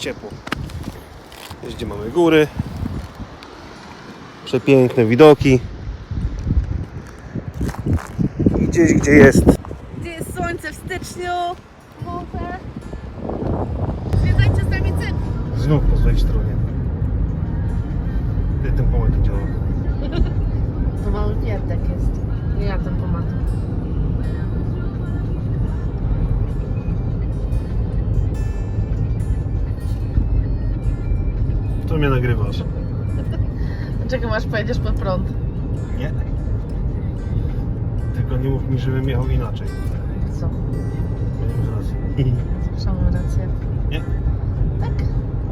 ciepło. Jest gdzie mamy góry. Przepiękne widoki. I gdzieś gdzie jest Gdzie jest słońce w styczniu? Morze. Zwiedzajcie z nami cykl. znów po złej stronie. Ty ten pomysł działa. To mały pierdek jest. Nie ja ten pomad. To mnie nagrywasz. Czekam aż pojedziesz pod prąd. Nie. Tylko nie mów mi, żebym jechał inaczej. Co? Racji. Zawsze mam rację. Nie? Tak?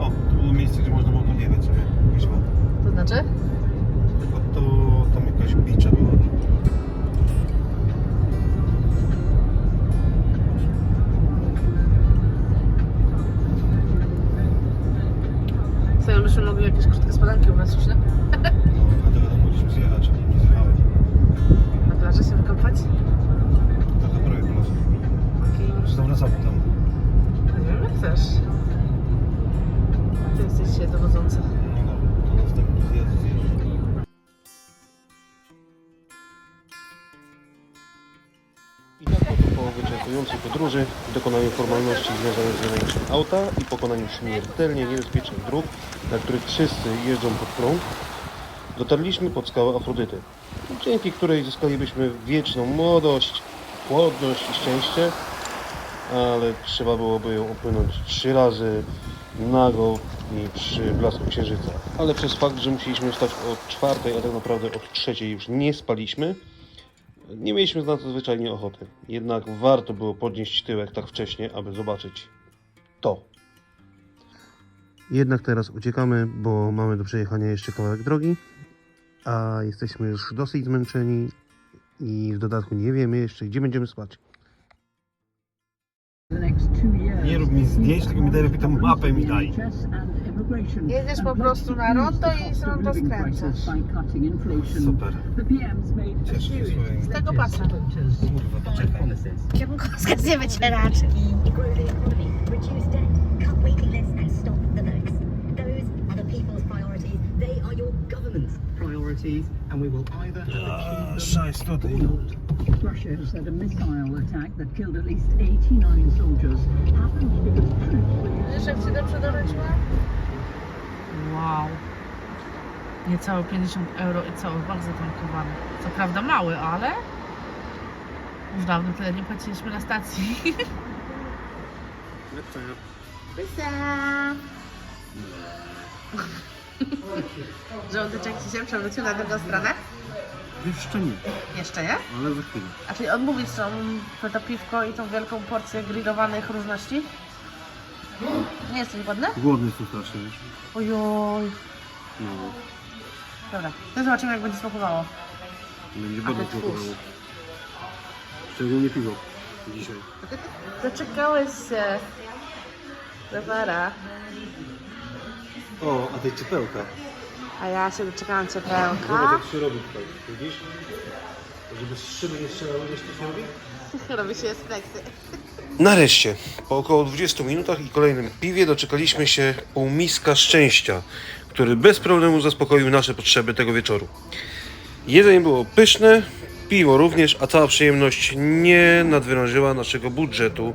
O, tu było miejsce, gdzie można było podjechać sobie. Wisła. To znaczy? Tylko to tam jakaś bicza była. Co, byśmy mogli jakieś krótkie spadanki u nas podróży, dokonaniu formalności związanych z wynajęciem auta i pokonaniu śmiertelnie niebezpiecznych dróg, na których wszyscy jeżdżą pod prąd, dotarliśmy pod skałę Afrodyty, dzięki której zyskalibyśmy wieczną młodość, płodność i szczęście, ale trzeba byłoby ją opłynąć trzy razy nago i przy blasku księżyca. Ale przez fakt, że musieliśmy wstać o czwartej, a tak naprawdę od trzeciej już nie spaliśmy, nie mieliśmy na to zwyczajnie ochoty. Jednak warto było podnieść tyłek tak wcześnie, aby zobaczyć to. Jednak teraz uciekamy, bo mamy do przejechania jeszcze kawałek drogi, a jesteśmy już dosyć zmęczeni i w dodatku nie wiemy jeszcze, gdzie będziemy spać. Nie rób mi zdjęć, tylko mi daj lepiej tą mapę mi daj. Jedziesz po prostu na rondo i z rondo skręcasz. Super. Cieszę się swoim... Z tego pasa. Kurwa, poczekaj. Kierunkowska z wycieraczki. Equally, equally, reduce debt, cut waiting lists, and stop the votes. Those are the people's priorities. They are your government's priorities, and we will either have achieved szajs them tutaj. or not. Russia has said a missile attack that killed at least 89 soldiers happened because troops were Wiesz, jak ci dobrze dorzuciła? Wow. Niecałe 50 euro i cały bak zatankowany. Co prawda mały, ale już dawno tyle nie płaciliśmy na stacji. Pysa. Żołądeczek ci się przewrócił na drugą stronę? Jeszcze nie, Jeszcze nie? ale za chwilę. A czyli odmówić tą to piwko i tą wielką porcję grillowanych różności? Nie jesteś głodny? Głodny jestem strasznie, wiesz? Ojoj. No, Dobra, to zobaczymy jak będzie smakowało. będzie bardzo tłuszt. smakowało. Szczególnie piwo dzisiaj. Zaczekałeś się. Dobra. O, a tej ciepełka. A ja się doczekałam ciepełka. się robi tutaj, widzisz? Żeby z szyby nie strzelały, wiesz co się robi? Robi się z pleksy. Nareszcie, po około 20 minutach i kolejnym piwie doczekaliśmy się półmiska szczęścia, który bez problemu zaspokoił nasze potrzeby tego wieczoru. Jedzenie było pyszne, piwo również, a cała przyjemność nie nadwyrężyła naszego budżetu.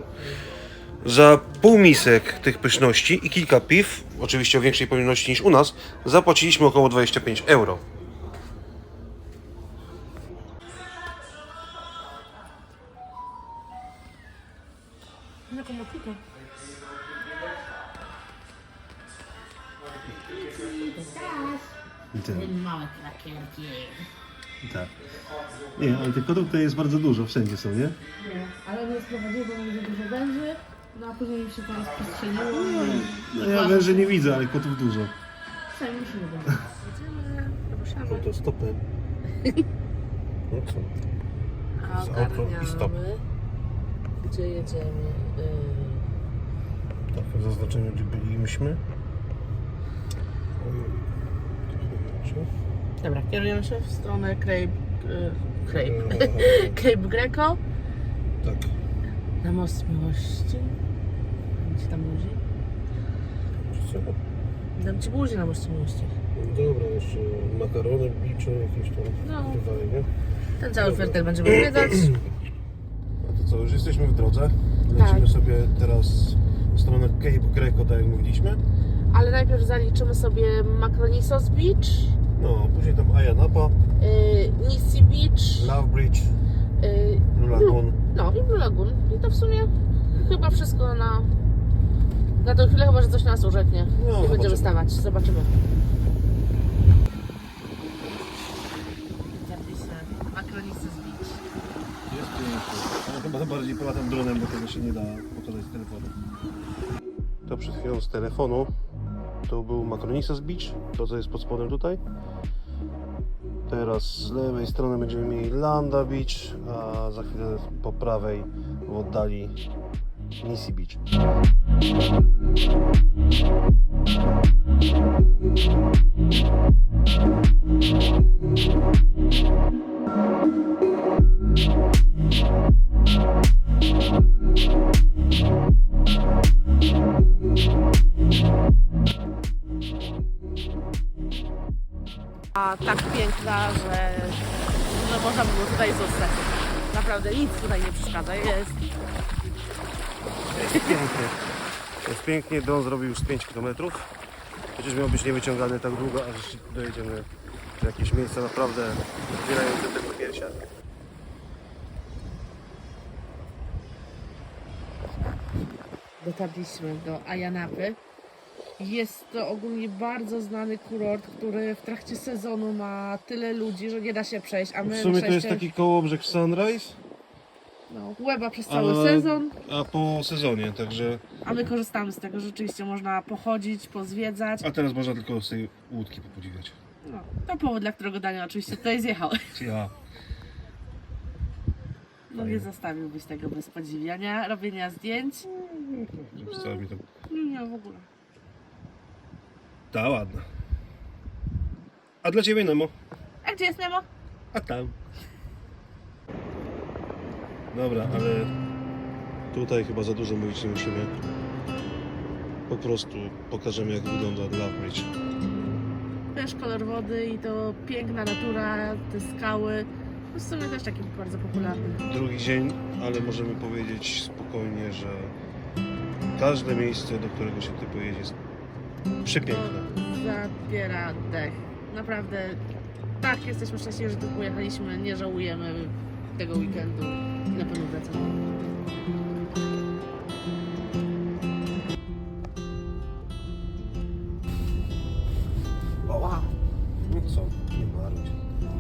Za półmisek tych pyszności i kilka piw, oczywiście o większej pojemności niż u nas, zapłaciliśmy około 25 euro. Jaką motykę? Małe klakierki. Tak. Nie, ale tych kotów tutaj jest bardzo dużo, wszędzie są, nie? Nie, ale nie sprowadziły, bo za dużo węży, no a później mi się to rozprzestrzeniło. No ja węży nie widzę, ale kotów dużo. Sami musimy go. Jedziemy, ruszamy. To stopem. No co? A ogarniamy, Gdzie jedziemy? Yy, Tak, w zaznaczeniu, gdzie byliśmy. Dobra, kierujemy się w stronę Cape, yy, Cape, Cape Greco Tak. na Most Miłości. Gdzie tam ludzi? Czego? Dam ci buzi na moście miłości. Dobra, jeszcze makarony, biczu, jakieś tam No. bywaj, nie? Ten cały fertel będziemy zwiedzać. Co, już jesteśmy w drodze. Lecimy Tak. sobie teraz w stronę Cape Greco, tak jak mówiliśmy. Ale najpierw zaliczymy sobie Macronisos Beach, No, później tam Ayia Napa, yy, Nisi Beach, Love Bridge, yy, Blue Lagoon. no i Blue Lagoon. I to w sumie chyba wszystko na, na tą chwilę, chyba że coś nas urzeknie. No, I będziemy stawać, zobaczymy. Zapisy Macronisos Beach. Jest chyba bardziej polatam dronem, bo tego się nie da pokazać z telefonu. To przed chwilą z telefonu. To był Macronisas Beach, to co jest pod spodem tutaj. Teraz z lewej strony będziemy mieli Landa Beach, a za chwilę po prawej w oddali Nisi Beach. A tak piękna, że, że można było tutaj zostać. Naprawdę nic tutaj nie przeszkadza. Jest Jest pięknie. Jest pięknie, dron zrobił już z 5 km. Chociaż miał być niewyciągany tak długo, aż dojedziemy w jakieś miejsca naprawdę otwierające tego piersia. Dotarliśmy do Ajanapy. Jest to ogólnie bardzo znany kurort, który w trakcie sezonu ma tyle ludzi, że nie da się przejść. A my W sumie to jest szczęście- taki kołobrzeg Sunrise, no, łeba przez cały sezon, a po sezonie, także... a my korzystamy z tego. Rzeczywiście można pochodzić, pozwiedzać. A teraz można tylko z tej łódki popodziwiać. No, to powód, dla którego Daniel oczywiście tutaj zjechał. Ja? No nie zostawiłbyś tego bez podziwiania, robienia zdjęć. Wcale mi to... No nie, w ogóle. Ta ładna. A dla Ciebie Nemo? A gdzie jest Nemo? A tam. Dobra, ale tutaj chyba za dużo mówić nie musimy. Po prostu pokażemy jak wygląda Love Bridge. Też kolor wody i to piękna natura, te skały. No w sumie też taki bardzo popularny. Drugi dzień, ale możemy powiedzieć spokojnie, że każde miejsce, do którego się ty pojedzie jest przepiękne. Zabiera dech. Naprawdę tak, jesteśmy szczęśliwi, że tu pojechaliśmy. Nie żałujemy tego weekendu i na pewno wracamy. Wow. No co, nie marudź.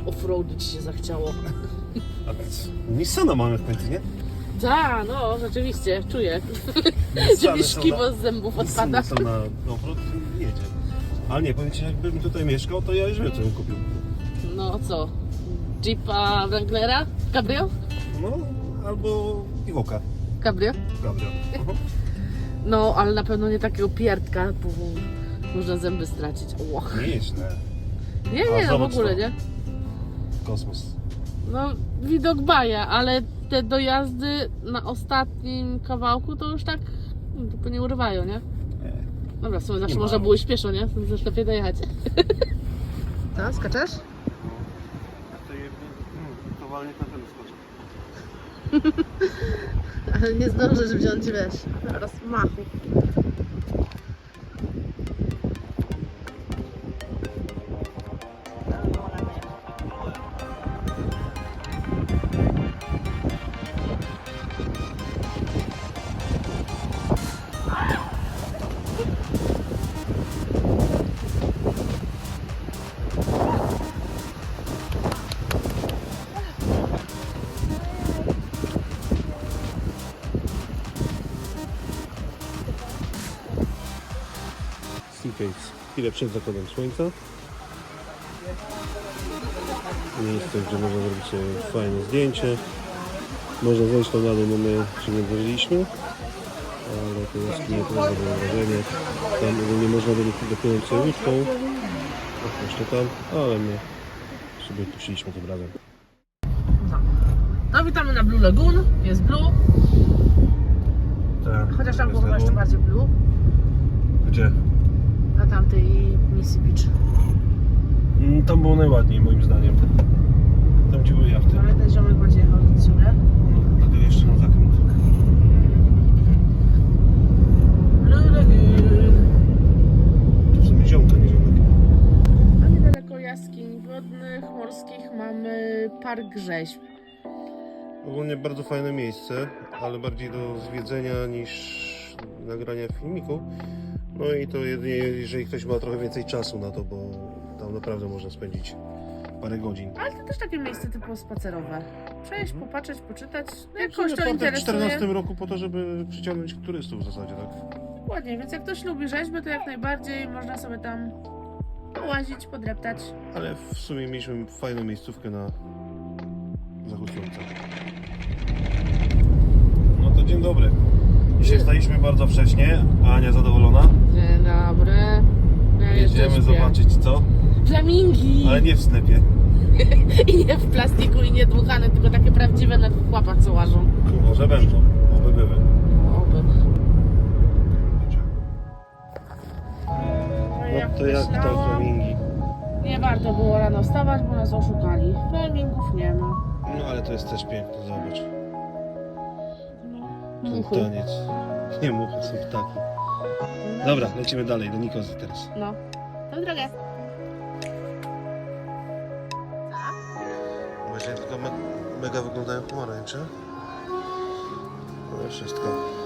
Offroadić się zachciało. A? Nissana mamy w końcu, nie? Tak, no rzeczywiście, czuję. Że mi z zębów odpada. są na offroad i jedzie. Ale nie, powiem Ci, jakbym tutaj mieszkał, to ja już wiem, co bym kupił. No co? Jeepa Wranglera? Cabrio? No, albo Iwoka. Cabrio? Gabriel. No, ale na pewno nie takiego pierdka, bo można zęby stracić. Ło. Nie jest źle. Nie, A nie, no w zobacz ogóle to. nie. Kosmos. No, widok baja, ale te dojazdy na ostatnim kawałku to już tak no, tylko nie urywają, nie? Nie. Dobra, w sumie zawsze można było iść pieszo, nie? Też lepiej dojechać. Co, skaczesz? To jakby, hmm, to walnie na ten skoczy. Ale nie zdążysz wziąć, wiesz, rozmachu. Seagates. Chwilę przed zachodem słońca. Miejsce, gdzie można zrobić sobie fajne zdjęcie. Można zejść tam na dół, no my się nie wierzyliśmy. Ale to jaskinie to zrobiło wrażenie. Tam ogólnie można było dopłynąć sobie łódką. O, Jeszcze tam, ale my sobie puściliśmy tym razem. No witamy na Blue Lagoon, jest Blue, chociaż tam było chyba jeszcze bardziej Blue. Gdzie? Tamtej misji beach. Mm, Tam było najładniej moim zdaniem. Tam gdzie były jachty. Ale ten ziomek będzie jechał do ciebie. No, dlatego jeszcze na zakręt. W sumie ziomka, nie ziomek. A niedaleko jaskiń wodnych, morskich mamy Park Grzeźb. Ogólnie bardzo fajne miejsce, ale bardziej do zwiedzenia niż nagrania filmiku. No i to jedynie jeżeli ktoś ma trochę więcej czasu na to, bo tam naprawdę można spędzić parę godzin. Ale to też takie miejsce typowo spacerowe. Przejść, popatrzeć, poczytać. No Jak kogoś to w interesuje. 2014 roku po to, żeby przyciągnąć turystów w zasadzie, tak? Ładnie, więc jak ktoś lubi rzeźby, to jak najbardziej można sobie tam połazić, podreptać. Ale w sumie mieliśmy fajną miejscówkę na zachód słońca. No to dzień dobry. Dzisiaj staliśmy bardzo wcześnie, a Ania zadowolona. Dzień dobry. Ja Jedziemy zobaczyć co, Flamingi! ale nie w sklepie. I nie w plastiku, i nie dmuchane, tylko takie prawdziwe na dwóch łapach, co łażą. Może będą, oby były. Oby. No to jak tam flamingi? Nie warto było rano wstawać, bo nas oszukali. Flamingów nie ma. No ale to jest też piękne, zobacz. Ten Muchy. taniec. Nie muchy, są ptaki. Dobra, lecimy dalej, do Nikozji teraz. No. To drogę. Właśnie tylko me mega wyglądają pomarańcze. No wszystko.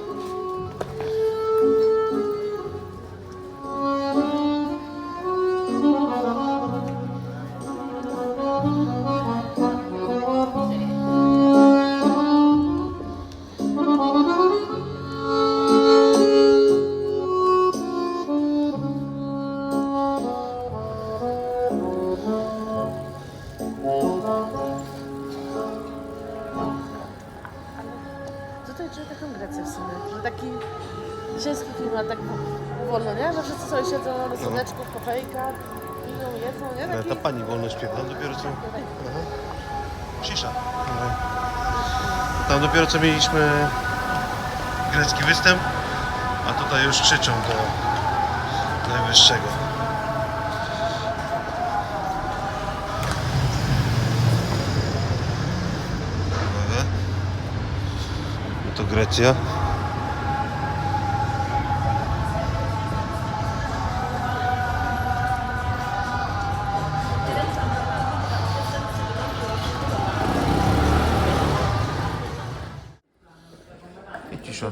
Tam dopiero co mieliśmy grecki występ, a tutaj już krzyczą do najwyższego. Uwaga. No to Grecja. I cisza.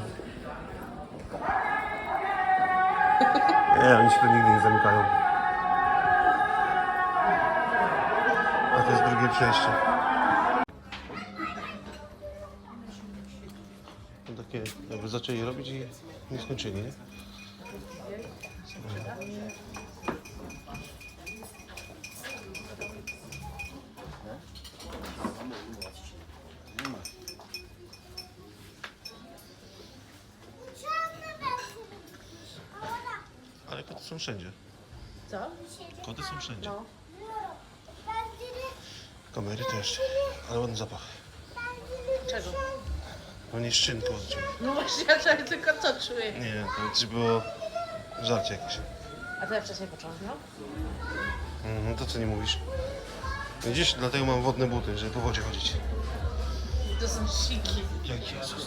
Nie, oni się tu nigdy nie zamykają. A to jest drugie przejście. No takie, jakby zaczęli robić i nie skończyli, nie? Ale koty są wszędzie. Co? Koty są wszędzie. No. Kamery też. Ale ładny zapach. Czego? No nie szczynko od ciebie. No właśnie, ja czuję tylko co czuję. Nie, to coś było żarcie jakieś. A ty wcześniej począłeś, no? Mhm, to co nie mówisz? Widzisz, dlatego mam wodne buty, żeby po wodzie chodzić. To są siki. Jak Jezus.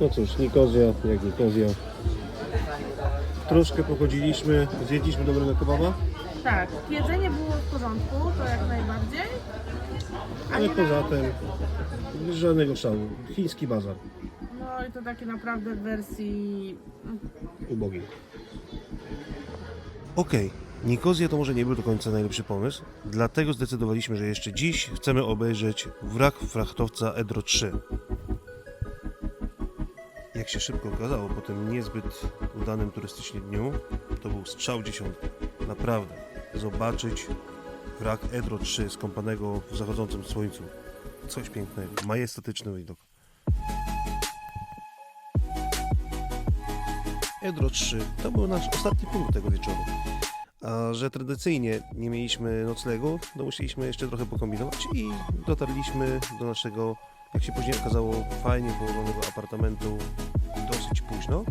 No cóż, Nikozja jak Nikozja. Troszkę pochodziliśmy, zjedliśmy dobrego kebaba, Tak, jedzenie było w porządku, to jak najbardziej. ale poza tym żadnego szału. Chiński bazar. No i to takie naprawdę w wersji... ubogi. Okej, Nikozja to może nie był do końca najlepszy pomysł, dlatego zdecydowaliśmy, że jeszcze dziś chcemy obejrzeć wrak frachtowca Edro 3. Jak się szybko okazało, po tym niezbyt udanym turystycznie dniu, to był strzał dziesiątki. Naprawdę, zobaczyć wrak Edro 3 skąpanego w zachodzącym słońcu. Coś pięknego, majestatyczny widok. Edro 3 to był nasz ostatni punkt tego wieczoru. A że tradycyjnie nie mieliśmy noclegu, to musieliśmy jeszcze trochę pokombinować i dotarliśmy do naszego jak się później okazało, fajnie położonego apartamentu dosyć późno,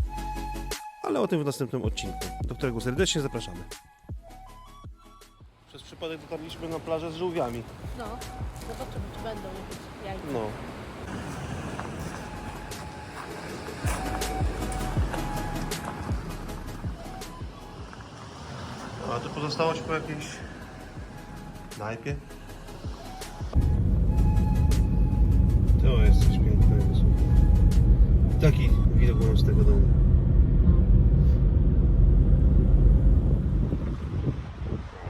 ale o tym w następnym odcinku, do którego serdecznie zapraszamy. Przez przypadek dotarliśmy na plażę z żółwiami. No, zobaczymy, czy będą jakieś jajca. No. A tu pozostało ci po jakiejś knajpie? Taki widok mam z tego domu.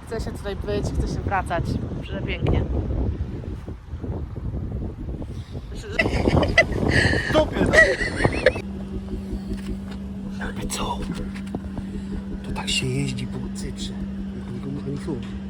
Chce się tutaj być, chce się wracać. Przepięknie. Dupie Jakby co? To tak się jeździ po Cyprze. Nikomu ani słów.